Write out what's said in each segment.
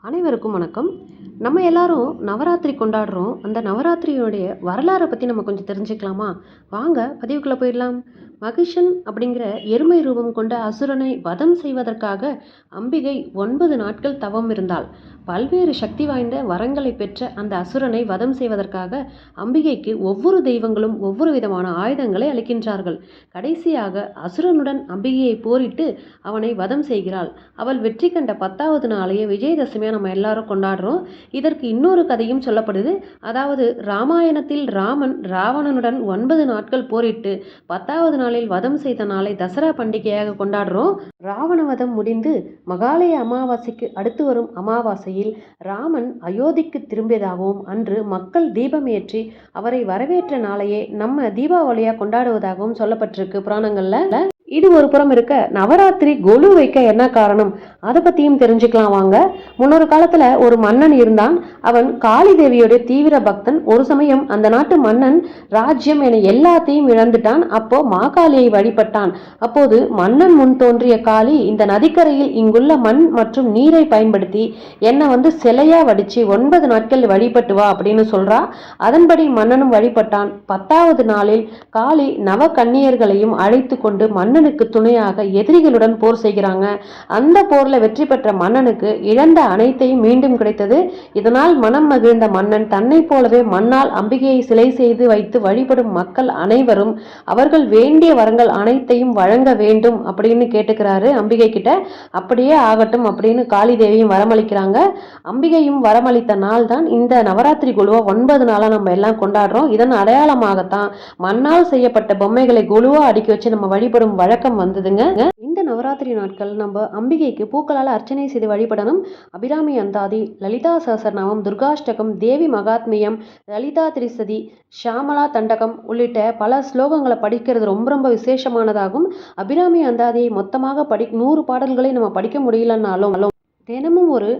அனைவருக்கும் வணக்கம். நம்ம எல்லாரும் நவராத்திரி கொண்டாடுறோம். அந்த நவராத்திரியோடைய வரலாறை பற்றி நம்ம கொஞ்சம் தெரிஞ்சுக்கலாமா? வாங்க பதிவுக்குள்ளே போயிடலாம். மகிஷன் அப்படிங்கிற எருமை ரூபம் கொண்ட அசுரனை வதம் செய்வதற்காக அம்பிகை ஒன்பது நாட்கள் தவம் இருந்தாள். பல்வேறு சக்தி வாய்ந்த வரங்களை பெற்ற அந்த அசுரனை வதம் செய்வதற்காக அம்பிகைக்கு ஒவ்வொரு தெய்வங்களும் ஒவ்வொரு விதமான ஆயுதங்களை அளிக்கின்றார்கள். கடைசியாக அசுரனுடன் அம்பிகையை போரிட்டு அவனை வதம் செய்கிறாள். அவள் வெற்றி கண்ட பத்தாவது நாளையே விஜயதசமியாக நம்ம எல்லாரும் கொண்டாடுறோம். இதற்கு இன்னொரு கதையும் சொல்லப்படுது. அதாவது ராமாயணத்தில் ராமன் ராவணனுடன் ஒன்பது நாட்கள் போரிட்டு பத்தாவது நாளில் வதம் செய்த நாளை தசரா பண்டிகையாக கொண்டாடுறோம். ராவண வதம் முடிந்து மகாலய அமாவாசைக்கு அடுத்து வரும் அமாவாசையில் ராமன் அயோத்திக்கு திரும்பியதாகவும் அன்று மக்கள் தீபம் ஏற்றி அவரை வரவேற்ற நாளையே நம்ம தீபாவளியா கொண்டாடுவதாகவும் சொல்லப்பட்டிருக்கு புராணங்கள்ல. இது ஒரு புறம் இருக்க நவராத்திரி கொலு வைக்க என்ன காரணம்? அதை பத்தியும் தெரிஞ்சுக்கலாம் வாங்க. முன்னொரு காலத்துல ஒரு மன்னன் இருந்தான். அவன் காளி தேவியோட தீவிர பக்தன். ஒரு சமயம் அந்த நாட்டு மன்னன் ராஜ்யம் என எல்லாத்தையும் இழந்துட்டான். அப்போ மாகாளியை வழிபட்டான். அப்போது மன்னன் முன் தோன்றிய காளி இந்த நதிக்கரையில் இங்குள்ள மண் மற்றும் நீரை பயன்படுத்தி என்னை வந்து சிலையா வடிச்சு ஒன்பது நாட்கள் வழிபட்டு வா அப்படின்னு சொல்றா. அதன்படி மன்னனும் வழிபட்டான். பத்தாவது நாளில் காளி நவ கன்னியர்களையும் அழைத்து கொண்டு மன்னனுக்கு துணையாக எதிரிகளுடன் போர் செய்கிறாங்க. அந்த போர் போர்ல வெற்றி பெற்ற மன்னனுக்கு இழந்த அனைத்தையும் மீண்டும் கிடைத்தது. இதனால் மனம் மகிழ்ந்த மன்னன் தன்னை போலவே மன்னால் அம்பிகையை சிலை செய்து வைத்து வழிபடும் மக்கள் அனைவரும் அவர்கள் வேண்டிய வரங்கள் அனைத்தையும் வழங்க வேண்டும் அப்படின்னு கேட்டுக்கிறாரு அம்பிகை கிட்ட. அப்படியே ஆகட்டும் அப்படின்னு காளி தேவியும் வரமளிக்கிறாங்க. அம்பிகையும் வரமளித்த நாள் தான் இந்த நவராத்திரி குழுவை ஒன்பது நாளா நம்ம எல்லாம் கொண்டாடுறோம். இதன் அடையாளமாகத்தான் மண்ணால் செய்யப்பட்ட பொம்மைகளை குழுவா அடுக்கி வச்சு நம்ம வழிபடும் வழக்கம் வந்ததுங்க. நவராத்திரி நாட்கள் நம்ம அம்பிகைக்கு பூக்களால் அர்ச்சனை செய்து வழிபடணும். அபிராமி அந்தாதி லலிதா சஹஸ்ரநாமம் துர்காஷ்டகம் தேவி மகாத்மியம் லலிதா திரிசதி ஷாமலா தண்டகம் உள்ளிட்ட பல ஸ்லோகங்களை படிக்கிறது ரொம்ப ரொம்ப விசேஷமானதாகும். அபிராமி அந்தாதியை மொத்தமாக படி நூறு பாடல்களை நம்ம படிக்க முடியலன்னாலும் தினமும் ஒரு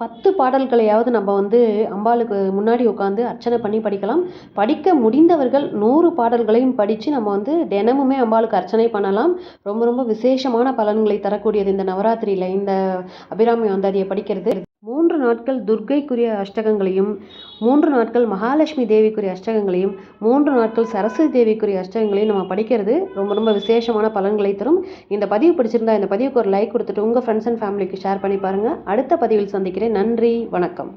பத்து பாடல்களையாவது நம்ம வந்து அம்பாளுக்கு முன்னாடி உட்காந்து அர்ச்சனை பண்ணி படிக்கலாம். படிக்க முடிந்தவர்கள் நூறு பாடல்களையும் படித்து நம்ம வந்து தினமுமே அம்பாளுக்கு அர்ச்சனை பண்ணலாம். ரொம்ப ரொம்ப விசேஷமான பலன்களை தரக்கூடியது இந்த நவராத்திரியில் இந்த அபிராமி வந்தாதியை படிக்கிறது. மூன்று நாட்கள் துர்க்கைக்குரிய அஷ்டகங்களையும் மூன்று நாட்கள் மகாலட்சுமி தேவிக்குரிய அஷ்டகங்களையும் மூன்று நாட்கள் சரஸ்வதி தேவிக்குரிய அஷ்டகங்களையும் நம்ம படிக்கிறது. ரொம்ப ரொம்ப விசேஷமான பலன்களை தரும். இந்த பதிவு பிடிச்சிருந்தா இந்த பதிவுக்கு ஒரு லைக் கொடுத்துட்டு உங்கள் ஃப்ரெண்ட்ஸ் அண்ட் ஃபேமிலிக்கு ஷேர் பண்ணி பாருங்கள் அடுத்த பதிவில் சந்திக்கிறேன். நன்றி வணக்கம்.